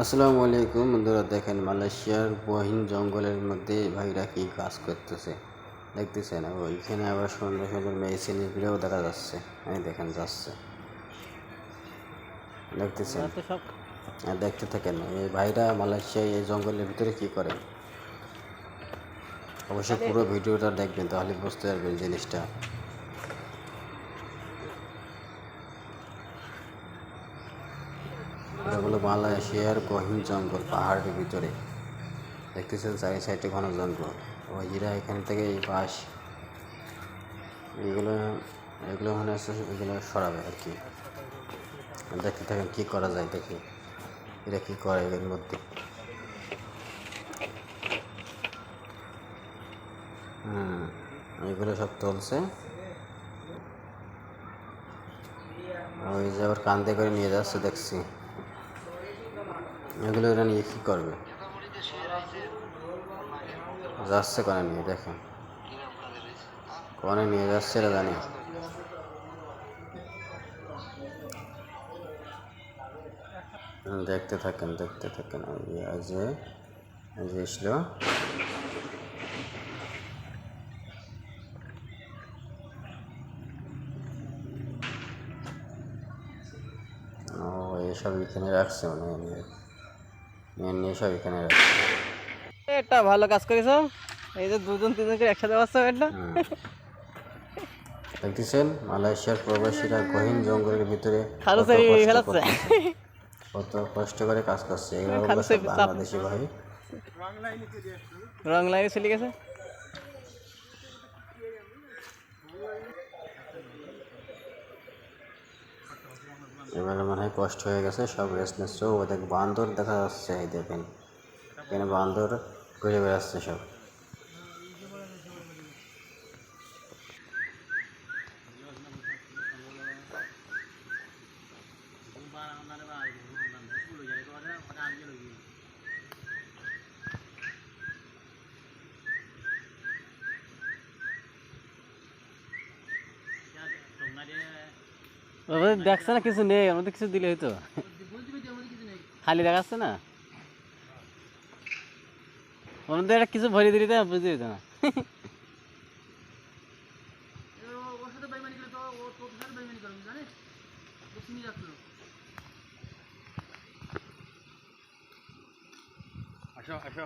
আসসালামু আলাইকুম বন্ধুরা দেখেন মালয়েশিয়ার বহিন জঙ্গলের মধ্যে ভাইরা কি কাজ করতেছে। দেখতেছেন ওইখানে আবার সুন্দর সুন্দর মেয়ে ছেলেগুলোও দেখা যাচ্ছে। এই দেখেন যাচ্ছে। দেখতেছেন? আর দেখতে থাকেন। এই ভাইরা মালয়েশিয়ায় এই জঙ্গলের ভিতরে কি করে অবশ্যই পুরো ভিডিওটা দেখবেন তাহলে বুঝতে পারবেন জিনিসটা। হলো মালয়েশিয়ার গহীন জঙ্গল, পাহাড়ের ভিতরে। দেখতেছেন চারি সাইডে ঘন জঙ্গল। ওইরা এখান থেকে এই বাঁশ এগুলো এগুলো মনে এগুলো সরাবে আর কি। দেখতে থাকেন কী করা যায় দেখি। এরা কী করে এর মধ্যে? হুম, এগুলো সব চলছে ওই যে আবার কান্দে করে নিয়ে যাচ্ছে, দেখছি। এগুলো ওরা নিয়ে কী করবে? যাচ্ছে কনে নিয়ে দেখেন কনে নিয়ে যাচ্ছে এরা জানি। দেখতে থাকেন দেখতে থাকেন। যে ও এইসব এখানে রাখছে মানে নিয়ে নিয়ে সব এখানে রাখছে এটা ভালো কাজ করেছ। এই যে দুজন তিনজন করে একসাথে বসছো এটা। দেখতেছেন মালয়েশিয়ার প্রবাসীরা গহীন জঙ্গলের ভিতরে কত কষ্ট করে কাজ করছে। বাংলাদেশি ভাই। রং লাইনে চলে গেছে এবারে মনে হয় কষ্ট হয়ে গেছে, সব রেস্ট নিচ্ছে ও দেখ বান্দর দেখা যাচ্ছে, এই দেখেন। এখানে বান্দর ঘুরে বেড়াচ্ছে সব। ওদের দেখছে না, কিছু নেই মধ্যে কিছু দিলে হয়তো। খালি দেখাচ্ছে না। মধ্যে একটা কিছু ভরে দিলে বুঝতে হতো না। আসো আসো।